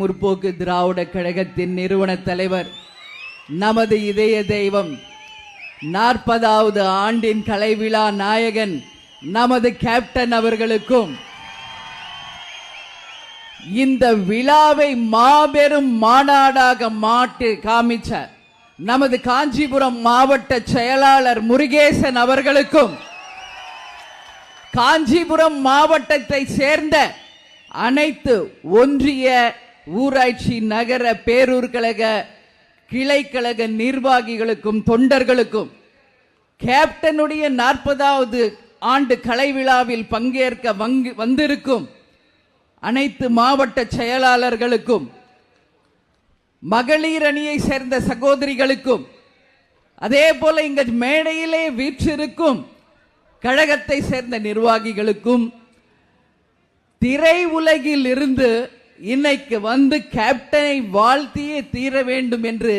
முற்போக்கு திராவிட கழகத்தின் நிறுவன தலைவர் நமது இதய தெய்வம் நாற்பதாவது ஆண்டின் கலைவிழா நாயகன் நமது கேப்டன் அவர்களுக்கும் இந்த விழாவை மாபெரும் மாநாடாக மாட்டு காமிச்ச நமது காஞ்சிபுரம் மாவட்ட செயலாளர் முருகேசன் அவர்களுக்கும் காஞ்சிபுரம் மாவட்டத்தை சேர்ந்த அனைத்து ஒன்றிய ஊராட்சி நகர பேரூர் கழக கிளைக்கழக நிர்வாகிகளுக்கும் தொண்டர்களுக்கும் கேப்டனுடைய நாற்பதாவது ஆண்டு கலை விழாவில் பங்கேற்க வங்கு வந்திருக்கும் அனைத்து மாவட்ட செயலாளர்களுக்கும் மகளிர் அணியை சேர்ந்த சகோதரிகளுக்கும் அதே போல இங்க மேடையிலே வீற்றிருக்கும் கழகத்தை சேர்ந்த நிர்வாகிகளுக்கும் திரை உலகில் இருந்து இன்னைக்கு வந்து கேப்டனை வாழ்த்தியே தீர வேண்டும் என்று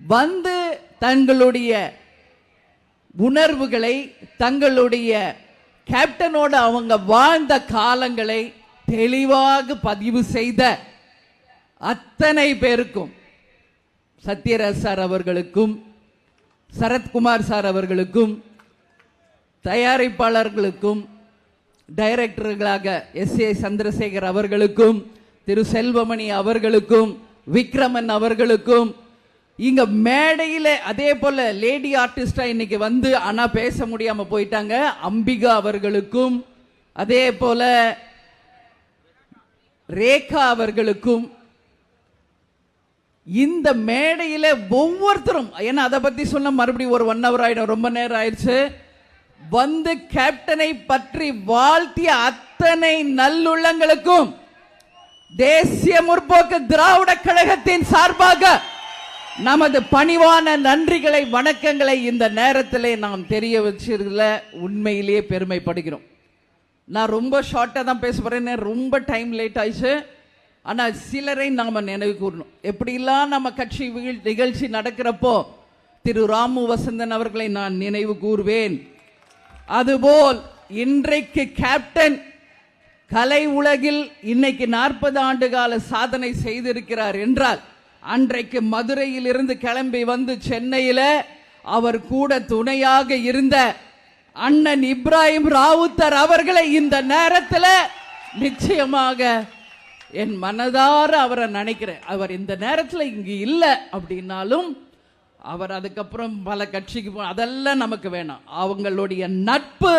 வந்து தங்களுடைய உணர்வுகளை தங்களுடைய கேப்டனோட அவங்க வாழ்ந்த காலங்களை தெளிவாக பதிவு செய்த அத்தனை பேருக்கும் சத்யராஜ் சார் அவர்களுக்கும் சரத்குமார் சார் அவர்களுக்கும் தயாரிப்பாளர்களுக்கும் டைரக்டர்களாக எஸ் ஏ சந்திரசேகர் அவர்களுக்கும் திரு செல்வமணி அவர்களுக்கும் விக்ரமன் அவர்களுக்கும் இங்க மேடையில அதே போல லேடி ஆர்டிஸ்டா இன்னைக்கு வந்து ஆனா பேச முடியாம போயிட்டாங்க. அம்பிகா அவர்களுக்கும் அதே போல ரேகா அவர்களுக்கும் இந்த மேடையில ஒவ்வொருத்தரும் ஏன்னா அதை பத்தி சொன்ன மறுபடியும் ஒரு ஒன் ஹவர் ஆயிடும் ரொம்ப நேரம் ஆயிடுச்சு. வந்து கேப்டனை பற்றி வாழ்த்திய அத்தனை நல்லுள்ளங்களுக்கும் தேசிய முற்போக்கு திராவிட கழகத்தின் சார்பாக நமது பணிவான நன்றிகளை வணக்கங்களை இந்த நேரத்திலே நாம் தெரிய வச்சிருக்கல உண்மையிலேயே பெருமைப்படுகிறோம். நான் ரொம்ப ஷார்ட்டாக தான் பேச போறேன். ரொம்ப டைம் லேட் ஆயிடுச்சு. ஆனால் சிலரை நாம் நினைவு கூறணும். எப்படிலாம் நம்ம கட்சி வீழ்- நிகழ்ச்சி நடக்கிறப்போ திரு ராமு வசந்தன் அவர்களை நான் நினைவு கூறுவேன். அதுபோல் இன்றைக்கு கேப்டன் கலை உலகில் இன்னைக்கு நாற்பது ஆண்டு கால சாதனை செய்திருக்கிறார் என்றால் அன்றைக்கு மதுரையில் இருந்து கிளம்பி வந்து சென்னையில அவர் கூட துணையாக இருந்த அண்ணன் இப்ராஹிம் ராவுத்தர் அவர்களை இந்த நேரத்தில் நிச்சயமாக என் மனதார அவரை நினைக்கிறேன். அவர் இந்த நேரத்தில் இங்கு இல்லை அப்படின்னாலும் அவர் அதுக்கப்புறம் பல கட்சிக்கு போ அதெல்லாம் நமக்கு வேணாம். அவங்களுடைய நட்பு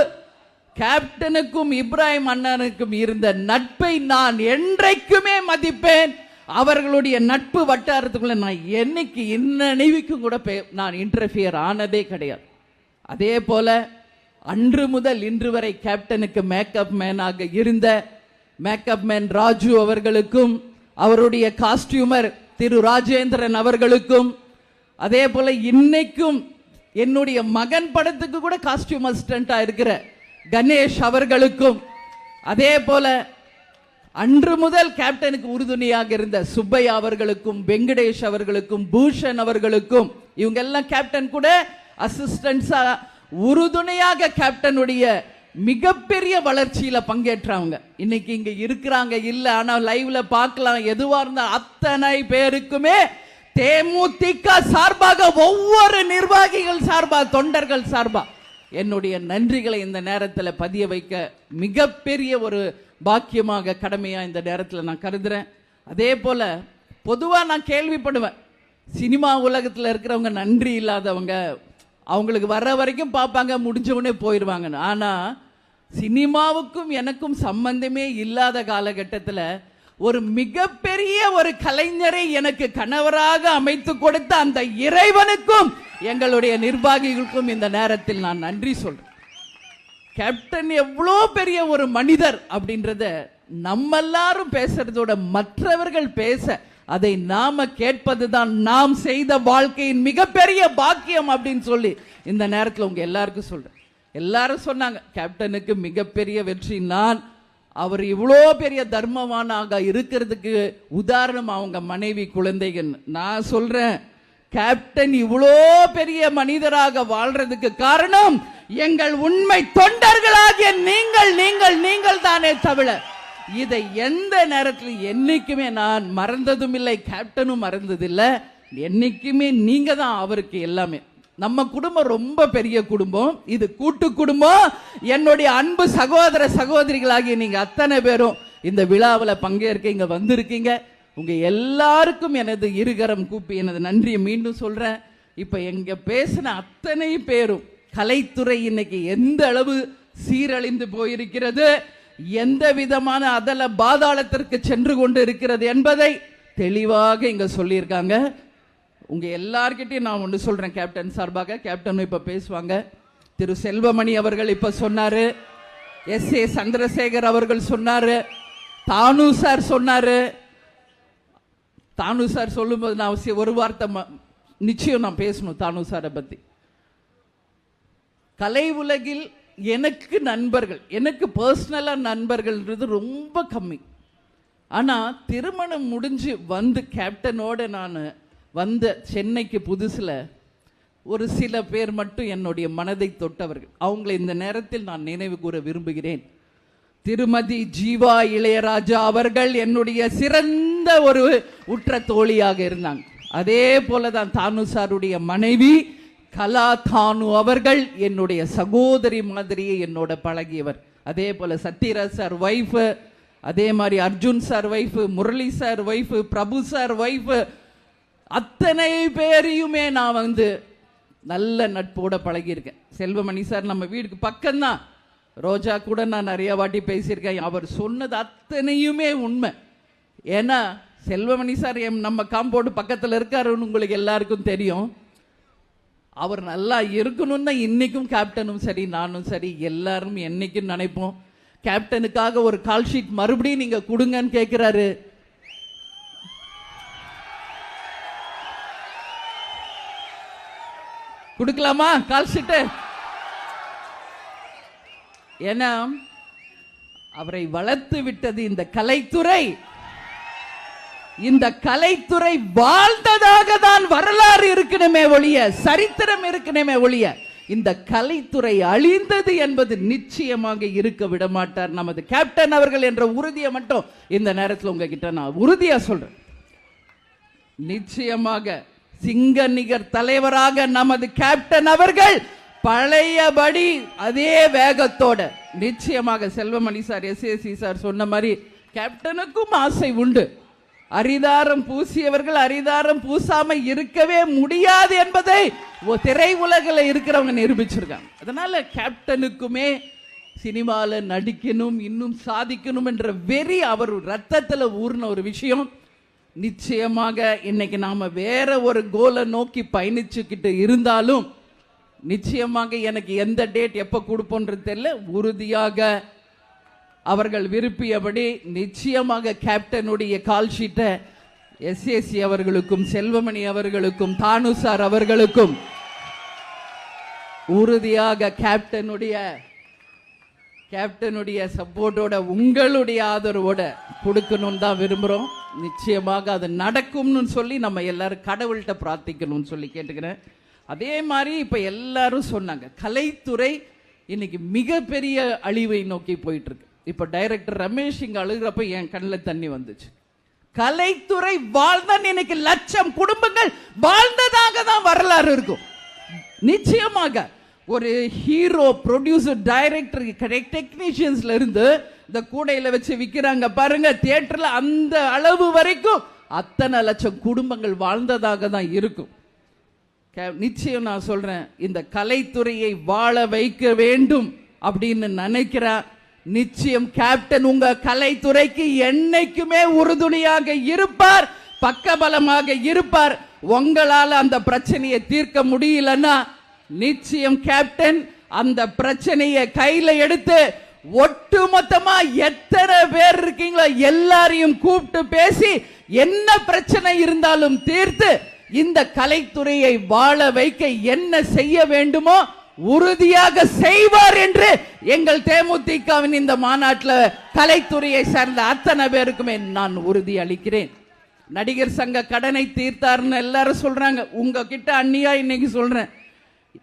கேப்டனுக்கும் இப்ராஹிம் அண்ணனுக்கும் இருந்த நட்பை நான் என்றைக்குமே மதிப்பேன். அவர்களுடைய நட்பு வட்டாரத்துக்குள்ள நான் என்னைக்கு இன்னணிவிக்கும் கூட பே- நான் இன்டர்ஃபியர் ஆனதே கிடையாது. அதே போல அன்று முதல் இன்று வரை கேப்டனுக்கு மேக்கப் மேனாக இருந்த மேக்கப் மேன் ராஜு அவர்களுக்கும் அவருடைய காஸ்டியூமர் திரு ராஜேந்திரன் அவர்களுக்கும் அதே போல இன்னைக்கும் என்னுடைய மகன் படத்துக்கு கூட காஸ்டியூம் அசிஸ்டண்டா இருக்கிற கணேஷ் அவர்களுக்கும் அதே போல அன்று முதல் கேப்டனுக்கு உறுதுணையாக இருந்த சுப்பையா அவர்களுக்கும் வெங்கடேஷ் அவர்களுக்கும் பூஷன் அவர்களுக்கும் இவங்க எல்லாம் கேப்டன் கூட அசிஸ்டன்ஸா உறுதுணையாக கேப்டனுடைய மிகப்பெரிய வளர்ச்சியில பங்கேற்றவங்க. இன்னைக்கு இங்க இருக்கிறாங்க இல்ல ஆனா லைவ்ல பார்க்கலாம். எதுவா இருந்தா அத்தனை பேருக்குமே தேமுதிக சார்பாக ஒவ்வொரு நிர்வாகிகள் சார்பா தொண்டர்கள் சார்பா என்னுடைய நன்றிகளை இந்த நேரத்தில் பதிய வைக்க மிகப்பெரிய ஒரு பாக்கியமாக கடமையா இந்த நேரத்தில் நான் கருதுறேன். அதே போல பொதுவா நான் கேள்விப்படுவேன். சினிமா உலகத்தில் இருக்கிறவங்க நன்றி இல்லாதவங்க அவங்களுக்கு வர்ற வரைக்கும் பார்ப்பாங்க முடிஞ்சவுடனே போயிடுவாங்கன்னு ஆனால் சினிமாவுக்கும் எனக்கும் சம்பந்தமே இல்லாத காலகட்டத்தில் ஒரு மிகப்பெரிய ஒரு கலைஞரை எனக்கு கணவராக அமைத்து கொடுத்த அந்த இறைவனுக்கும் எங்களுடைய நிர்வாகிகளுக்கும் இந்த நேரத்தில் நான் நன்றி சொல்றேன். கேப்டன் எவ்வளோ பெரிய ஒரு மனிதர் அப்படின்றத நம்ம எல்லாரும் பேசுறதோட மற்றவர்கள் பேச அதை நாம கேட்பதுதான் நாம் செய்த வாழ்க்கையின் மிகப்பெரிய பாக்கியம் அப்படின்னு சொல்லி இந்த நேரத்தில் உங்க எல்லாருக்கும் சொல்றேன். எல்லாரும் சொன்னாங்க கேப்டனுக்கு மிகப்பெரிய வெற்றி. நான் அவர் இவ்வளோ பெரிய தர்மவானாக இருக்கிறதுக்கு உதாரணம் அவங்க மனைவி குழந்தைகள் நான் சொல்றேன் கேப்டன் இவ்வளோ பெரிய மனிதராக வாழ்றதுக்கு காரணம் எங்கள் உண்மை தொண்டர்களாகிய நீங்கள் நீங்கள் நீங்கள் தானே தவிர இதை எந்த நேரத்தில் என்னைக்குமே நான் மறந்ததும் இல்லை கேப்டனும் மறந்ததில்லை. என்னைக்குமே நீங்க தான் அவருக்கு எல்லாமே. நம்ம குடும்பம் ரொம்ப பெரிய குடும்பம். இது கூட்டு குடும்பம். என்னுடைய அன்பு சகோதர சகோதரிகளாகிய நீங்க அத்தனை பேரும் இந்த விழாவில் பங்கேற்க இங்க வந்திருக்கீங்க. உங்க எல்லாருக்கும் எனது இருகரம் கூப்பி எனது நன்றியை மீண்டும் சொல்றேன். இப்ப எங்க பேசின அத்தனை பேரும் கலைத்துறை இன்னைக்கு எந்த அளவு சீரழிந்து போயிருக்கிறது எந்த விதமான அதல பாதாளத்திற்கு சென்று கொண்டு இருக்கிறது என்பதை தெளிவாக இங்க சொல்லியிருக்காங்க. உங்க எல்லார்கிட்டையும் நான் ஒன்று சொல்றேன் கேப்டன் சார்பாக. கேப்டன் இப்ப பேசுவாங்க. திரு செல்வமணி அவர்கள் இப்ப சொன்னாரு. எஸ் ஏ சந்திரசேகர் அவர்கள் சொன்னாரு. தானு சார் சொன்னாரு. தானு சார் சொல்லும்போது நான் அவசியம் ஒரு வார்த்தை ம- நிச்சயம் நான் பேசணும் தானு சாரை பற்றி கலை உலகில் எனக்கு நண்பர்கள் எனக்கு பர்சனலாக நண்பர்கள்ன்றது ரொம்ப கம்மி. ஆனால் திருமணம் முடிஞ்சு வந்து கேப்டனோட நான் வந்த சென்னைக்கு புதுசில் ஒரு சில பேர் மட்டும் என்னுடைய மனதை தொட்டவர்கள். அவங்களை இந்த நேரத்தில் நான் நினைவு கூற விரும்புகிறேன். திருமதி ஜீவா இளையராஜா அவர்கள் என்னுடைய சிறந்த ஒரு உற்ற தோழியாக இருந்தாங்க அதே போல தான் தானு சாருடைய மனைவி கலா தானு அவர்கள் என்னுடைய சகோதரி மாதிரியே என்னோட பழகியவர். அதே போல சத்யராஜ் சார் ஒய்ஃப் அதே மாதிரி Arjun sir wife Murali sir wife Prabhu sir wife அத்தனை பேரையுமே நான் வந்து நல்ல நட்போட பழகியிருக்கேன். செல்வமணி சார் நம்ம வீட்டுக்கு பக்கம்தான். ரோஜா கூட நான் நிறைய வாட்டி பேசியிருக்கேன். அவர் சொன்னது அத்தனையுமே உண்மை. ஏன்னா செல்வமணி சார் எம் நம்ம காம்பவுண்டு பக்கத்தில் இருக்காருன்னு உங்களுக்கு எல்லாருக்கும் தெரியும். அவர் நல்லா இருக்கணும்னு தான் கேப்டனும் சரி நானும் சரி எல்லாரும் என்றைக்கும் நினைப்போம். கேப்டனுக்காக ஒரு கால் ஷீட் மறுபடியும் நீங்கள் கொடுங்கன்னு கேட்குறாரு கொடுக்கலாமா? கால் ஷீட்டு ஏன்னா அவரை வளர்த்து விட்டது இந்த கலைத்துறை. இந்த கலைத்துறை வாழ்ந்ததாக தான் வரலாறு இருக்கணுமே ஒழிய சரித்திரம் இருக்கணுமே ஒழிய இந்த கலைத்துறை அழிந்தது என்பது நிச்சயமாக இருக்க விட மாட்டார் நமது கேப்டன் அவர்கள் என்ற உறுதியை மட்டும் இந்த நேரத்தில் உங்ககிட்ட நான் உறுதியா சொல்றேன். நிச்சயமாக சிங்க நிகர் தலைவராக நமது கேப்டன் அவர்கள் பழையபடி அதே வேகத்தோட நிச்சயமாக செல்வமணி சார் எஸ் சார் சொன்ன மாதிரி கேப்டனுக்கும் ஆசை உண்டு. அரிதாரம் பூசியவர்கள் அரிதாரம் பூசாம இருக்கவே முடியாது என்பதை திரை உலகில் இருக்கிறவங்க நிரூபிச்சிருக்காங்க. அதனால கேப்டனுக்குமே சினிமாவில் நடிக்கணும் இன்னும் சாதிக்கணும் என்ற வெறி அவர் ரத்தத்தில் ஊர்ன ஒரு விஷயம். நிச்சயமாக இன்னைக்கு நாம வேற ஒரு கோலை நோக்கி பயணிச்சுக்கிட்டு இருந்தாலும் நிச்சயமாக எனக்கு எந்த டேட் எப்போ கொடுப்போன்றது தெரியல. உறுதியாக அவர்கள் விரும்பியபடி நிச்சயமாக கேப்டனுடைய கால் ஷீட்டை எஸ்எஸ்சி அவர்களுக்கும் செல்வமணி அவர்களுக்கும் தானு சார் அவர்களுக்கும் உறுதியாக கேப்டனுடைய கேப்டனுடைய சப்போர்ட்டோட உங்களுடைய ஆதரவோட கொடுக்கணும்னு தான் விரும்புகிறோம் நிச்சயமாக அது நடக்கும்னு சொல்லி நம்ம எல்லாரும் கடவுள்கிட்ட பிரார்த்திக்கணும்னு சொல்லி கேட்டுக்கிறேன். அதே மாதிரி இப்போ எல்லாரும் சொன்னாங்க கலைத்துறை இன்னைக்கு மிகப்பெரிய அழிவை நோக்கி போயிட்டுருக்கு இப்போ டைரக்டர் ரமேஷ் இங்க அழுகிறப்ப என் கண்ணில் தண்ணி வந்துச்சு. கலைத்துறை வாழ்ந்தான் இன்னைக்கு லட்சம் குடும்பங்கள் வாழ்ந்ததாக தான் வரலாறு இருக்கும். நிச்சயமாக ஒரு ஹீரோ ப்ரொடியூசர் டைரக்டர் டெக்னீஷியன்ஸ்ல இருந்து இந்த கூடையில வச்சு விற்கிறாங்க பாருங்க தியேட்டர்ல அந்த அளவு வரைக்கும் அத்தனை லட்சம் குடும்பங்கள் வாழ்ந்ததாக தான் இருக்கும். கே- நிச்சயம் நான் சொல்றேன் இந்த கலைத்துறையை வாழ வைக்க வேண்டும் அப்படின்னு நினைக்கிறேன் நிச்சயம் கேப்டன் உங்க கலைத்துறைக்கு என்னைக்குமே உறுதுணையாக இருப்பார் பக்கபலமாக இருப்பார். உங்களால் அந்த பிரச்சனையை தீர்க்க முடியலன்னா நிச்சயம் கேப்டன் அந்த பிரச்சனையை கையில எடுத்து ஒட்டுமொத்தமா எத்தனை பேர் இருக்கீங்களோ எல்லாரையும் கூப்பிட்டு பேசி என்ன பிரச்சனை இருந்தாலும் தீர்த்து இந்த கலைத்துறையை வாழ வைக்க என்ன செய்ய வேண்டுமோ உறுதியாக செய்வார் என்று எங்கள் தேமுதிகவின் இந்த மாநாட்டில் கலைத்துறையை சார்ந்த அத்தனை பேருக்குமே நான் உறுதி அளிக்கிறேன். நடிகர் சங்க கடனை தீர்த்தாருன்னு எல்லாரும் சொல்றாங்க. உங்ககிட்ட அண்ணியா இன்னைக்கு சொல்றேன்.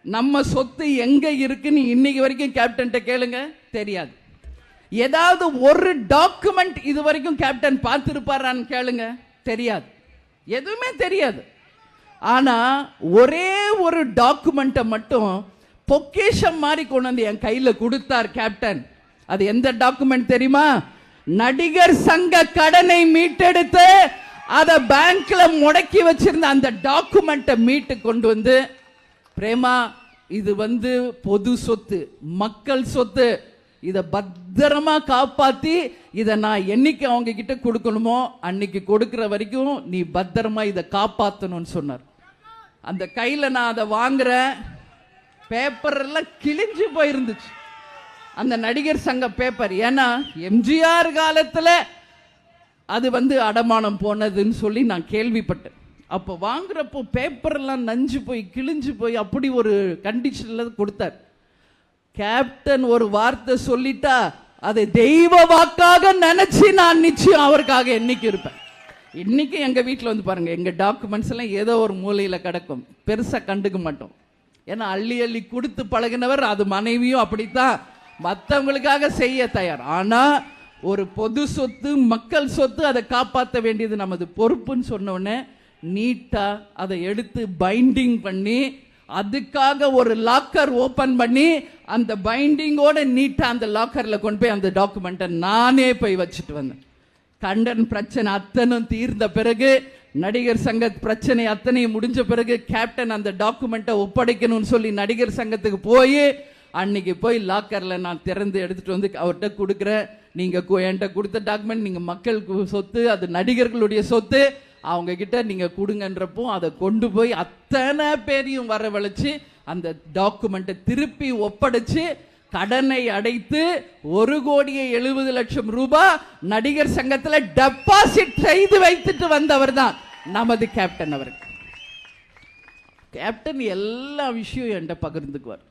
நம்ம சொத்து எங்க இருக்குன்னு இன்னைக்கு வரைக்கும் கேப்டன்ட்ட கேளுங்க. தெரியாது. ஏதாவது ஒரு டாக்குமெண்ட் இது வரைக்கும் கேப்டன் பார்த்துருப்பாரான்னு கேளுங்க. தெரியாது. எதுவுமே தெரியாது. ஆனா ஒரே ஒரு டாக்குமெண்ட்டை மட்டும் பொக்கேஷம் மாதிரி கொண்டு வந்து என் கையில் கொடுத்தார் கேப்டன் அது எந்த டாக்குமெண்ட் தெரியுமா? நடிகர் சங்க கடனை மீட்டெடுத்து அதை பேங்க்ல முடக்கி வச்சிருந்த அந்த டாக்குமெண்ட்டை மீட்டு கொண்டு வந்து பிரேமா இது வந்து பொது சொத்து மக்கள் சொத்து. இதை பத்திரமா காப்பாத்தி இதை நான் என்னைக்கு அவங்க கிட்ட கொடுக்கணுமோ அன்னைக்கு கொடுக்கிற வரைக்கும் நீ பத்திரமா இதை காப்பாத்தணும்னு சொன்னார். அந்த கையில நான் அதை வாங்குறேன். பேப்பர் எல்லாம் கிழிஞ்சு போயிருந்துச்சு. அந்த நடிகர் சங்க பேப்பர் ஏன்னா எம்ஜிஆர் காலத்துல அது வந்து அடமானம் போனதுன்னு சொல்லி நான் கேள்விப்பட்டேன். அப்போ வாங்குறப்போ பேப்பர் எல்லாம் நஞ்சு போய் கிழிஞ்சு போய் அப்படி ஒரு கண்டிஷன்ல கொடுத்தார். கேப்டன் ஒரு வார்த்தை சொல்லிட்டா அதை தெய்வ வாக்காக நினைச்சு நான் நிச்சயம் அவருக்காக என்னைக்கு இருப்பேன். இன்னைக்கு எங்க வீட்டில் வந்து பாருங்க எங்க டாக்குமெண்ட்ஸ் எல்லாம் ஏதோ ஒரு மூலையில கிடக்கும். பெருசா கண்டுக்க மாட்டோம். ஏன்னா அள்ளி அள்ளி கொடுத்து பழகினவர் அது மனைவியும் அப்படித்தான். மற்றவங்களுக்காக செய்ய தயார். ஆனால் ஒரு பொது சொத்து மக்கள் சொத்து அதை காப்பாற்ற வேண்டியது நமது பொறுப்புன்னு சொன்னோடனே நீட்டாக அதை எடுத்து பைண்டிங் பண்ணி அதுக்காக ஒரு லாக்கர் ஓப்பன் பண்ணி அந்த பைண்டிங்கோட நீட்டாக அந்த லாக்கரில் கொண்டு போய் அந்த டாக்குமெண்ட்டை நானே போய் வச்சுட்டு வந்தேன். கண்டன் பிரச்சனை அத்தனும் தீர்ந்த பிறகு நடிகர் சங்க பிரச்சனை அத்தனையும் முடிஞ்ச பிறகு கேப்டன் அந்த டாக்குமெண்ட்டை ஒப்படைக்கணும்னு சொல்லி நடிகர் சங்கத்துக்கு போய் அன்னைக்கு போய் லாக்கரில் நான் திறந்து எடுத்துகிட்டு வந்து அவர்கிட்ட கொடுக்குறேன். நீங்கள் என்கிட்ட கொடுத்த டாக்குமெண்ட் நீங்கள் மக்களுக்கு சொத்து அது நடிகர்களுடைய சொத்து அவங்க கிட்ட நீங்கள் கொடுங்கன்றப்போ அதை கொண்டு போய் அத்தனை பேரையும் வரவழைச்சு அந்த டாக்குமெண்ட்டை திருப்பி ஒப்படைச்சு கடனை அடைத்து ஒரு கோடியே எழுபது லட்சம் ரூபாய் நடிகர் சங்கத்தில் டெபாசிட் செய்து வைத்துட்டு வந்தவர் தான் நமது கேப்டன் அவர்கள் கேப்டன் எல்லா விஷயம் என்கிட்ட பகிர்ந்துக்குவார்.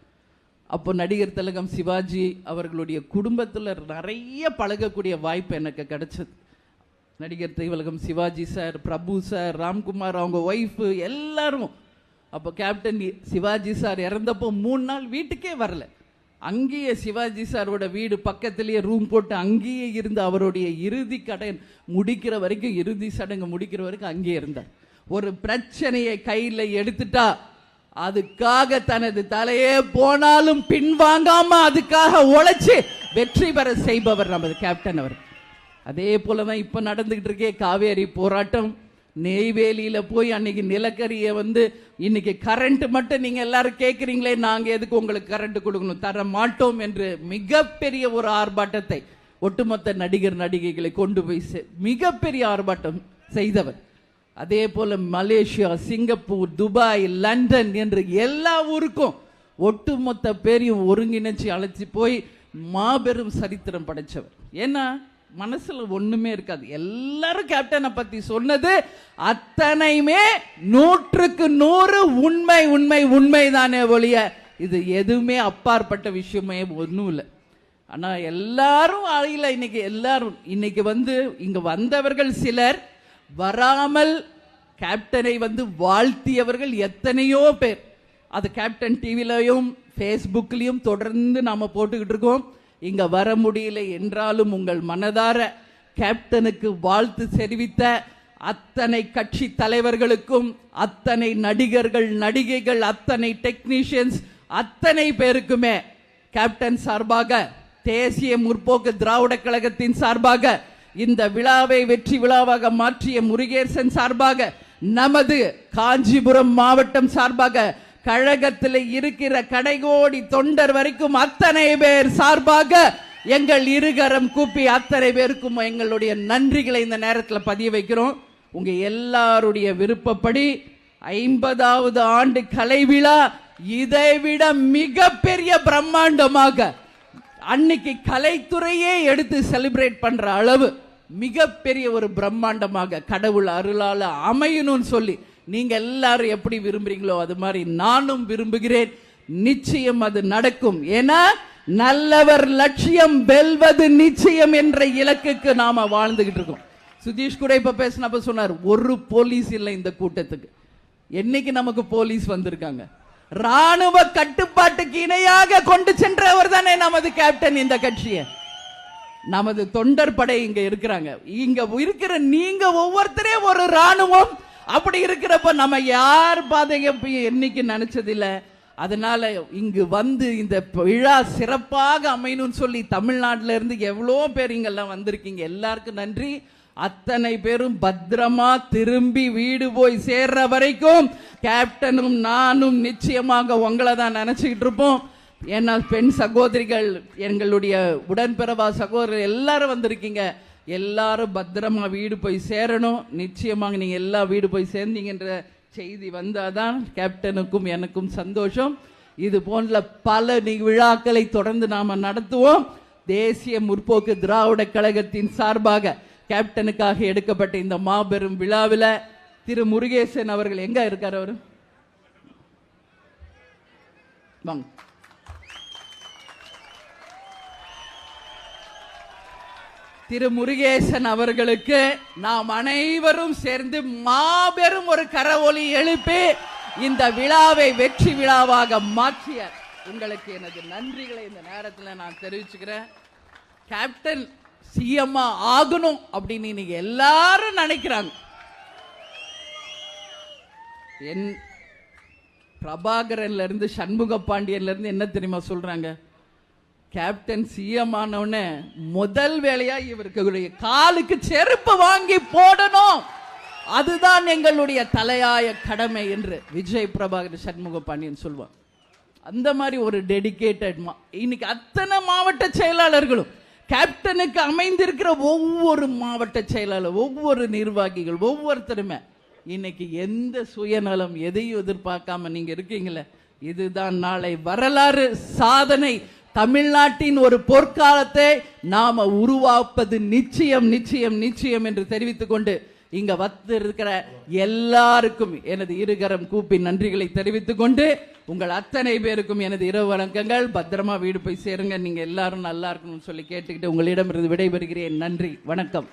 அப்போ நடிகர் திலகம் சிவாஜி அவர்களுடைய குடும்பத்தில் நிறைய பழகக்கூடிய வாய்ப்பு எனக்கு கிடைச்சது. நடிகர் திலகம் சிவாஜி சார் பிரபு சார் ராம்குமார் அவங்க ஒய்ஃபு எல்லாரும். அப்போ கேப்டன் சிவாஜி சார் இறந்தப்போ மூணு நாள் வீட்டுக்கே வரல. அங்கேயே சிவாஜி சாரோட வீடு பக்கத்திலேயே ரூம் போட்டு அங்கேயே இருந்து அவருடைய இறுதி கடன் முடிக்கிற வரைக்கும் இறுதி சடங்கு முடிக்கிற வரைக்கும் அங்கேயே இருந்தார். ஒரு பிரச்சனையை கையில் எடுத்துட்டா அதுக்காக தனது தலையே போனாலும் பின்வாங்காம அதுக்காக உழைச்சி வெற்றி பெற செய்பவர் நமது கேப்டன் அவர். அதே போலதான் இப்ப இப்போ நடந்துகிட்டு இருக்கே காவேரி போராட்டம். நெய்வேலியில போய் அன்னைக்கு நிலக்கரியை வந்து இன்னைக்கு கரண்ட் மட்டும் நீங்க எல்லாரும் கேட்குறீங்களே நாங்க எதுக்கு உங்களுக்கு கரண்ட் கொடுக்கணும்? தர மாட்டோம் என்று மிகப்பெரிய ஒரு ஆர்ப்பாட்டத்தை ஒட்டுமொத்த நடிகர் நடிகைகளை கொண்டு போய் செ- மிகப்பெரிய ஆர்ப்பாட்டம் செய்தவர். அதே போல மலேசியா சிங்கப்பூர் துபாய் லண்டன் என்று எல்லா ஊருக்கும் ஒட்டுமொத்த பேரையும் ஒருங்கிணைச்சு அழைச்சி போய் மாபெரும் சரித்திரம் படைச்சவர். ஏன்னா மனசுல ஒண்ணுமே இருக்காது. எல்லாரும் கேப்டனை பத்தி சொன்னது அத்தனையுமே நூற்றுக்கு நூறு உண்மை உண்மை உண்மை தானே ஒழிய இது எதுவுமே அப்பாற்பட்ட விஷயமே ஒன்றும் இல்லை. ஆனால் எல்லாரும் அழியல இன்னைக்கு எல்லாரும். இன்னைக்கு வந்து இங்கே வந்தவர்கள் சிலர் வராமல் கேப்டனை வந்து வாழ்த்தியவர்கள் எத்தனையோ பேர். அது கேப்டன் டிவிலையும் ஃபேஸ்புக்லேயும் தொடர்ந்து நாம் போட்டுக்கிட்டு இருக்கோம். இங்க வர முடியல என்றாலும் உங்கள் மனதார கேப்டனுக்கு வாழ்த்து தெரிவித்த அத்தனை கட்சி தலைவர்களுக்கும் அத்தனை நடிகர்கள் நடிகைகள் அத்தனை டெக்னீஷியன்ஸ் அத்தனை பேருக்குமே கேப்டன் சார்பாக தேசிய முற்போக்கு திராவிட கழகத்தின் சார்பாக இந்த விழாவை வெற்றி விழாவாக மாற்றிய முருகேசன் சார்பாக நமது காஞ்சிபுரம் மாவட்டம் சார்பாக கழகத்தில் இருக்கிற கடைகோடி தொண்டர் வரைக்கும் அத்தனை பேர் சார்பாக எங்கள் இருகரம் கூப்பி அத்தனை பேருக்கும் எங்களுடைய நன்றிகளை இந்த நேரத்தில் பதிய வைக்கிறோம். உங்க எல்லாருடைய விருப்பப்படி ஐம்பதாவது ஆண்டு கலை விழா இதைவிட மிகப்பெரிய பிரம்மாண்டமாக அன்னைக்கு கலைத்துறையே எடுத்து செலிப்ரேட் பண்ற அளவு மிகப்பெரிய ஒரு பிரம்மாண்டமாக கடவுள் அருளால அமையணும்னு சொல்லி நீங்க எல்லாரும் எப்படி விரும்புறீங்களோ அது மாதிரி நானும் விரும்புகிறேன். நிச்சயம் அது நடக்கும். ஏன்னா நல்லவர் லட்சியம் வெல்வது நிச்சயம் என்ற இலக்குக்கு நாம வாழ்ந்துகிட்டு இருக்கோம். சுதீஷ் கூட இப்ப பேசினப்ப சொன்னார் ஒரு போலீஸ் இல்லை இந்த கூட்டத்துக்கு. என்னைக்கு நமக்கு போலீஸ் வந்திருக்காங்க? ராணுவ கட்டுப்பாட்டுக்கு இணையாக கொண்டு சென்றவர் தானே நமது கேப்டன் இந்த கட்சியை. நமது தொண்டர் படை இங்க இருக்கிறாங்க. இங்க இருக்கிற நீங்க ஒவ்வொருத்தரே ஒரு ராணுவம் அப்படி இருக்கிறப்ப நம்ம யார் பாதைங்க என்னைக்கு நினைச்சதில்ல? அதனால இங்கு வந்து இந்த விழா சிறப்பாக அமையணும்னு சொல்லி தமிழ்நாட்டில இருந்து எவ்வளோ பேர் இங்கெல்லாம் வந்திருக்கீங்க. எல்லாருக்கும் நன்றி. அத்தனை பேரும் பத்திரமா திரும்பி வீடு போய் சேர்ற வரைக்கும் கேப்டனும் நானும் நிச்சயமாக உங்களை தான் நினைச்சுக்கிட்டு இருப்போம். ஏன்னா பெண் சகோதரிகள் எங்களுடைய உடன்பிறவா சகோதரர் எல்லாரும் வந்திருக்கீங்க. எல்லாரும் பத்திரமா வீடு போய் சேரணும். நிச்சயமாக நீங்க எல்லா வீடு போய் சேர்ந்தீங்கன்ற செய்தி வந்தாதான் கேப்டனுக்கும் எனக்கும் சந்தோஷம். இது போன்ற பல விழாக்களை தொடர்ந்து நாம நடத்துவோம். தேசிய முற்போக்கு திராவிட கழகத்தின் சார்பாக கேப்டனுக்காக எடுக்கப்பட்ட இந்த மாபெரும் விழாவில் திரு முருகேசன் அவர்கள் எங்க இருக்கார் அவர்? வாங்க. திரு முருகேசன் அவர்களுக்கு நாம் அனைவரும் சேர்ந்து மாபெரும் ஒரு கரவொலி எழுப்பி இந்த விழாவை வெற்றி விழாவாக மாற்றிய உங்களுக்கு எனது நன்றிகளை இந்த நேரத்தில் நான் தெரிவிச்சுக்கிறேன். கேப்டன் சிஎம்மா ஆகணும் அப்படின்னு நீங்க எல்லாரும் நினைக்கிறாங்க. என் பிரபாகரன்ல இருந்து சண்முக பாண்டியன்ல இருந்து என்ன தெரியுமா சொல்றாங்க? கேப்டன் சிஎம் ஆனவுடனே முதல் வேலையா இவருக்கு காலுக்கு செருப்பு வாங்கி போடணும். அதுதான் எங்களுடைய தலையாய கடமை என்று விஜய் பிரபாகர் சண்முக பாண்டியன் சொல்வான் அந்த மாதிரி ஒரு டெடிகேட்டட் இன்னைக்கு அத்தனை மாவட்ட செயலாளர்களும் கேப்டனுக்கு அமைந்திருக்கிற ஒவ்வொரு மாவட்ட செயலாளர் ஒவ்வொரு நிர்வாகிகள் ஒவ்வொருத்தருமே இன்னைக்கு எந்த சுயநலம் எதையும் எதிர்பார்க்காம நீங்க இருக்கீங்களே இதுதான் நாளை வரலாறு சாதனை தமிழ்நாட்டின் ஒரு பொற்காலத்தை நாம உருவாப்பது நிச்சயம் நிச்சயம் நிச்சயம் என்று தெரிவித்துக் கொண்டு இங்க வந்து இருக்கிற எல்லாருக்கும் எனது இருகரம் கூப்பி நன்றிகளை தெரிவித்துக் கொண்டு உங்கள் அத்தனை பேருக்கும் எனது இரவு வணக்கங்கள். பத்திரமா வீடு போய் சேருங்க. நீங்க எல்லாரும் நல்லா இருக்கணும்னு சொல்லி கேட்டுக்கிட்டு உங்களிடமிருந்து விடைபெறுகிறேன். நன்றி. வணக்கம்.